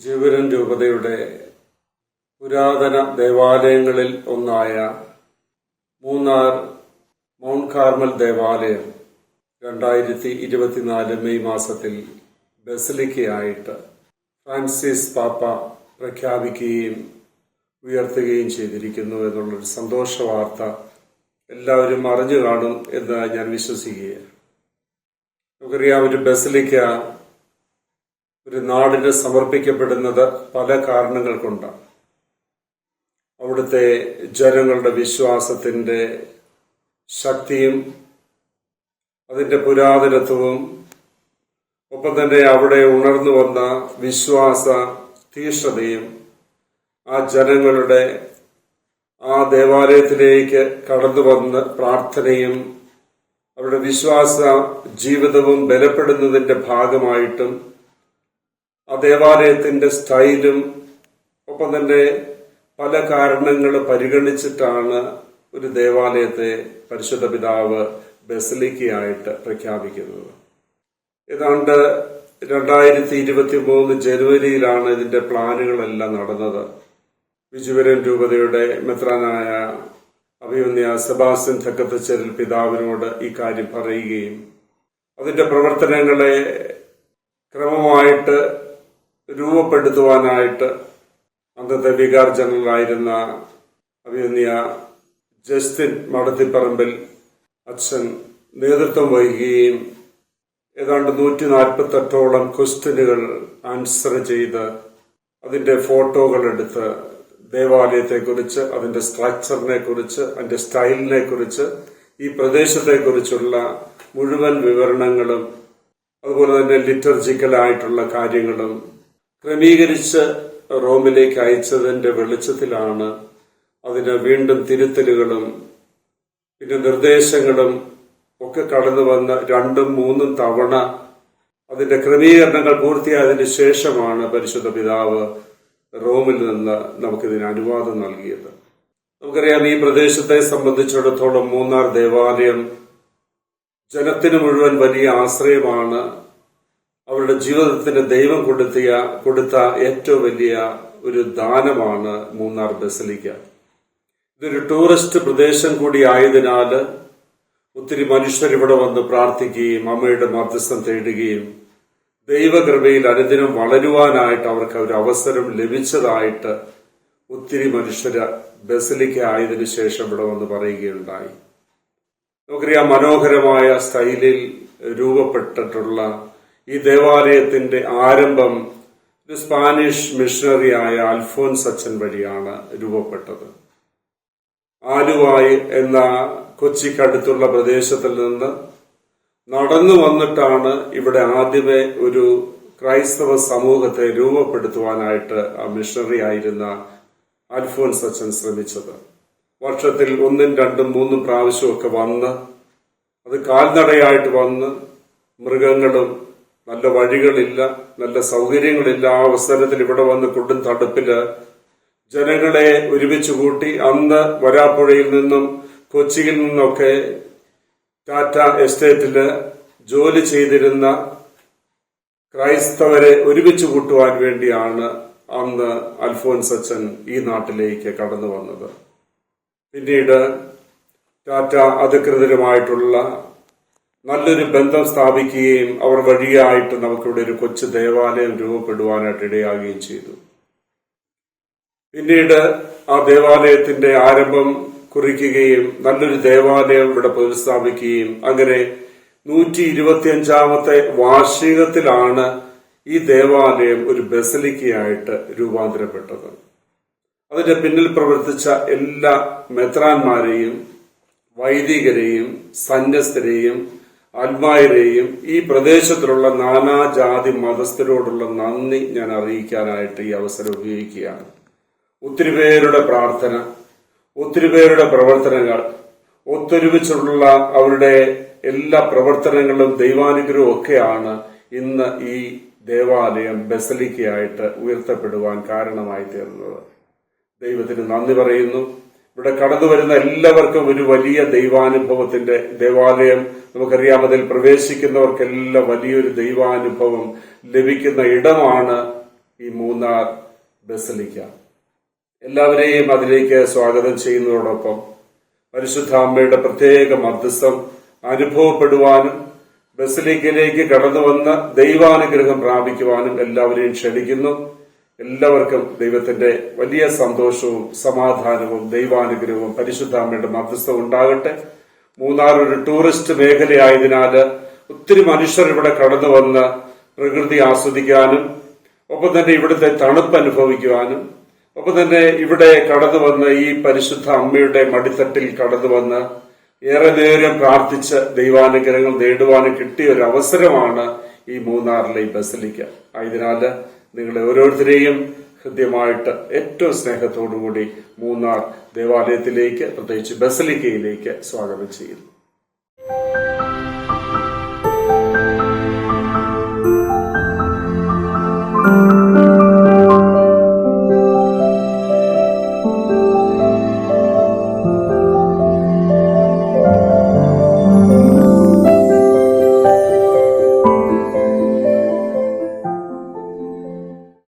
ജീവരൻ രൂപതയുടെ പുരാതന ദേവാലയങ്ങളിൽ ഒന്നായ മൂന്നാർ മൗണ്ട് കാർമൽ ദേവാലയം രണ്ടായിരത്തി ഇരുപത്തിനാല് മെയ് മാസത്തിൽ ബസലിക്കയായിട്ട് ഫ്രാൻസിസ് പാപ്പ പ്രഖ്യാപിക്കുകയും ഉയർത്തുകയും ചെയ്തിരിക്കുന്നു എന്നുള്ളൊരു സന്തോഷ വാർത്ത എല്ലാവരും അറിഞ്ഞു കാണും എന്ന് ഞാൻ വിശ്വസിക്കുകയാണ്. നമുക്കറിയാം ഒരു ബസലിക്ക ഒരു നാടിന് സമർപ്പിക്കപ്പെടുന്നത് പല കാരണങ്ങൾ കൊണ്ടാണ്. അവിടുത്തെ ജനങ്ങളുടെ വിശ്വാസത്തിന്റെ ശക്തിയും അതിന്റെ പുരാതനത്വവും ഒപ്പം തന്നെ അവിടെ ഉണർന്നു വന്ന വിശ്വാസ തീഷ്ണതയും ആ ജനങ്ങളുടെ ആ ദേവാലയത്തിലേക്ക് കടന്നു വന്ന് പ്രാർത്ഥനയും അവരുടെ വിശ്വാസ ജീവിതവും ബലപ്പെടുന്നതിന്റെ ഭാഗമായിട്ടും ദേവാലയത്തിന്റെ സ്റ്റൈലും ഒപ്പം തന്നെ പല കാരണങ്ങൾ പരിഗണിച്ചിട്ടാണ് ഒരു ദേവാലയത്തെ പരിശുദ്ധ പിതാവ് ബസലിക്കയായിട്ട് പ്രഖ്യാപിക്കുന്നത്. ഏതാണ്ട് രണ്ടായിരത്തി ഇരുപത്തി മൂന്ന് ജനുവരിയിലാണ് ഇതിന്റെ പ്ലാനുകളെല്ലാം നടന്നത്. വിജുവരൻ രൂപതയുടെ മെത്രാനായ അഭിമന്യ സെബാസ്റ്റ്യൻ ചക്കത്തച്ചേരൽ പിതാവിനോട് ഈ കാര്യം പറയുകയും അതിന്റെ പ്രവർത്തനങ്ങളെ ക്രമമായിട്ട് രൂപപ്പെടുത്തുവാനായിട്ട് അന്നത്തെ വികാർ ജനറലായിരുന്ന അഭിനന്ദിയ ജസ്റ്റിൻ മടത്തിപ്പറമ്പിൽ അച്ഛൻ നേതൃത്വം വഹിക്കുകയും ഏതാണ്ട് നൂറ്റി നാൽപ്പത്തെട്ടോളം ക്വസ്റ്റ്യനുകൾ ആൻസർ ചെയ്ത് അതിന്റെ ഫോട്ടോകൾ എടുത്ത് ദേവാലയത്തെ കുറിച്ച് അതിന്റെ സ്ട്രക്ചറിനെ കുറിച്ച് അതിന്റെ സ്റ്റൈലിനെ കുറിച്ച് ഈ പ്രദേശത്തെക്കുറിച്ചുള്ള മുഴുവൻ വിവരണങ്ങളും അതുപോലെ തന്നെ ലിറ്റർജിക്കൽ ആയിട്ടുള്ള കാര്യങ്ങളും ക്രമീകരിച്ച് റോമിലേക്ക് അയച്ചതിന്റെ വെളിച്ചത്തിലാണ് അതിന് വീണ്ടും തിരുത്തലുകളും പിന്നെ നിർദ്ദേശങ്ങളും ഒക്കെ കടന്നു വന്ന രണ്ടും മൂന്നും തവണ അതിന്റെ ക്രമീകരണങ്ങൾ പൂർത്തിയായതിനു ശേഷമാണ് പരിശുദ്ധ പിതാവ് റോമിൽ നിന്ന് നമുക്കിതിന് അനുവാദം നൽകിയത്. നമുക്കറിയാം ഈ പ്രദേശത്തെ സംബന്ധിച്ചിടത്തോളം മൂന്നാർ ദേവാലയം ജനത്തിന് മുഴുവൻ വലിയ ആശ്രയമാണ്. അവരുടെ ജീവിതത്തിന് ദൈവം കൊടുത്തിയ കൊടുത്ത ഏറ്റവും വലിയ ഒരു ദാനമാണ് മൂന്നാർ ബസലിക്ക. ഇതൊരു ടൂറിസ്റ്റ് പ്രദേശം കൂടി ആയതിനാൽ ഒത്തിരി മനുഷ്യർ ഇവിടെ വന്ന് പ്രാർത്ഥിക്കുകയും അമ്മയുടെ മധ്യസ്ഥം തേടുകയും ദൈവകൃപയിൽ അനുദിനം വളരുവാനായിട്ട് അവർക്ക് ഒരു അവസരം ലഭിച്ചതായിട്ട് ഒത്തിരി മനുഷ്യര് ബസലിക്ക ആയതിനു ശേഷം ഇവിടെ വന്ന് പറയുകയുണ്ടായി. നമുക്കറിയാം മനോഹരമായ സ്റ്റൈലിൽ രൂപപ്പെട്ടിട്ടുള്ള ഈ ദേവാലയത്തിന്റെ ആരംഭം ഒരു സ്പാനിഷ് മിഷണറിയായ അൽഫോൻസ് അച്ഛൻ വഴിയാണ് രൂപപ്പെട്ടത്. ആലുവായി എന്ന കൊച്ചിക്കടുത്തുള്ള പ്രദേശത്തിൽ നിന്ന് നടന്നു വന്നിട്ടാണ് ഇവിടെ ആദ്യമേ ഒരു ക്രൈസ്തവ സമൂഹത്തെ രൂപപ്പെടുത്തുവാനായിട്ട് ആ മിഷണറി ആയിരുന്ന അൽഫോൻസ് അച്ഛൻ ശ്രമിച്ചത്. വർഷത്തിൽ ഒന്നും രണ്ടും മൂന്നും പ്രാവശ്യമൊക്കെ വന്ന് അത് കാൽനടയായിട്ട് വന്ന് മൃഗങ്ങളും നല്ല വഴികളില്ല നല്ല സൗകര്യങ്ങളില്ല. ആ അവസരത്തിൽ ഇവിടെ വന്ന് കൊടും തടുപ്പിൽ ജനങ്ങളെ ഒരുമിച്ച് കൂട്ടി അന്ന് വരാപ്പുഴയിൽ നിന്നും കൊച്ചിയിൽ നിന്നൊക്കെ ടാറ്റ എസ്റ്റേറ്റിൽ ജോലി ചെയ്തിരുന്ന ക്രൈസ്തവരെ ഒരുമിച്ച് കൂട്ടുവാൻ വേണ്ടിയാണ് അന്ന് അൽഫോൻസ് അച്ഛൻ ഈ നാട്ടിലേക്ക് കടന്നു വന്നത്. പിന്നീട് ടാറ്റ അധികൃതരുമായിട്ടുള്ള നല്ലൊരു ബന്ധം സ്ഥാപിക്കുകയും അവർ വഴിയായിട്ട് നമുക്കിവിടെ ഒരു കൊച്ചു ദേവാലയം രൂപപ്പെടുവാനായിട്ട് ഇടയാകുകയും ചെയ്തു. പിന്നീട് ആ ദേവാലയത്തിന്റെ ആരംഭം കുറിക്കുകയും നല്ലൊരു ദേവാലയം ഇവിടെ പുനഃസ്ഥാപിക്കുകയും അങ്ങനെ നൂറ്റി ഇരുപത്തിയഞ്ചാമത്തെ വാർഷികത്തിലാണ് ഈ ദേവാലയം ഒരു ബസലിക്കയായിട്ട് രൂപാന്തരപ്പെട്ടത്. അതിന്റെ പിന്നിൽ പ്രവർത്തിച്ച എല്ലാ മെത്രാന്മാരെയും വൈദികരെയും സന്യസ്തരെയും ആത്മായരെയും ഈ പ്രദേശത്തിലുള്ള നാനാജാതി മതസ്ഥരോടുള്ള നന്ദി ഞാൻ അറിയിക്കാനായിട്ട് ഈ അവസരം ഉപയോഗിക്കുകയാണ്. ഒത്തിരി പേരുടെ പ്രാർത്ഥന ഒത്തിരി പേരുടെ പ്രവർത്തനങ്ങൾ ഒത്തൊരുമിച്ചുള്ള അവരുടെ എല്ലാ പ്രവർത്തനങ്ങളും ദൈവാനുഗ്രഹവും ഒക്കെയാണ് ഇന്ന് ഈ ദേവാലയം ബസലിക്കയായിട്ട് ഉയർത്തപ്പെടുവാൻ കാരണമായി തീർന്നത്. ദൈവത്തിന് നന്ദി പറയുന്നു. ഇവിടെ കടന്നു വരുന്ന എല്ലാവർക്കും ഒരു വലിയ ദൈവാനുഭവത്തിന്റെ ദേവാലയം. നമുക്കറിയാം അതിൽ പ്രവേശിക്കുന്നവർക്കെല്ലാം വലിയൊരു ദൈവാനുഭവം ലഭിക്കുന്ന ഇടമാണ് ഈ മൂന്നാർ ബസലിക്ക. എല്ലാവരെയും അതിലേക്ക് സ്വാഗതം ചെയ്യുന്നതോടൊപ്പം പരിശുദ്ധ അമ്മയുടെ പ്രത്യേക മധ്യസ്ഥം അനുഭവപ്പെടുവാനും ബസലിക്കയിലേക്ക് കടന്നു വന്ന ദൈവാനുഗ്രഹം പ്രാപിക്കുവാനും എല്ലാവരെയും ക്ഷണിക്കുന്നു. എല്ലാവർക്കും ദൈവത്തിന്റെ വലിയ സന്തോഷവും സമാധാനവും ദൈവാനുഗ്രഹവും പരിശുദ്ധ അമ്മയുടെ മധ്യസ്ഥം ഉണ്ടാകട്ടെ. മൂന്നാർ ഒരു ടൂറിസ്റ്റ് മേഖലയായതിനാൽ ഒത്തിരി മനുഷ്യർ ഇവിടെ കടന്നു വന്ന് പ്രകൃതി ആസ്വദിക്കാനും ഒപ്പം തന്നെ ഇവിടുത്തെ തണുപ്പ് അനുഭവിക്കുവാനും ഒപ്പം തന്നെ ഇവിടെ കടന്നു വന്ന് ഈ പരിശുദ്ധ അമ്മയുടെ മടിത്തട്ടിൽ കടന്നു വന്ന് ഏറെ നേരം പ്രാർത്ഥിച്ച് ദൈവാനുഗ്രഹങ്ങൾ നേടുവാനും കിട്ടിയ ഒരു അവസരമാണ് ഈ മൂന്നാറിലെ ബസലിക്ക. ആയതിനാല് നിങ്ങളെ ഓരോരുത്തരെയും ഹൃദ്യമായിട്ട് ഏറ്റവും സ്നേഹത്തോടുകൂടി മൂന്നാർ ദേവാലയത്തിലേക്ക് പ്രത്യേകിച്ച് ബസലിക്കയിലേക്ക് സ്വാഗതം ചെയ്യുന്നു.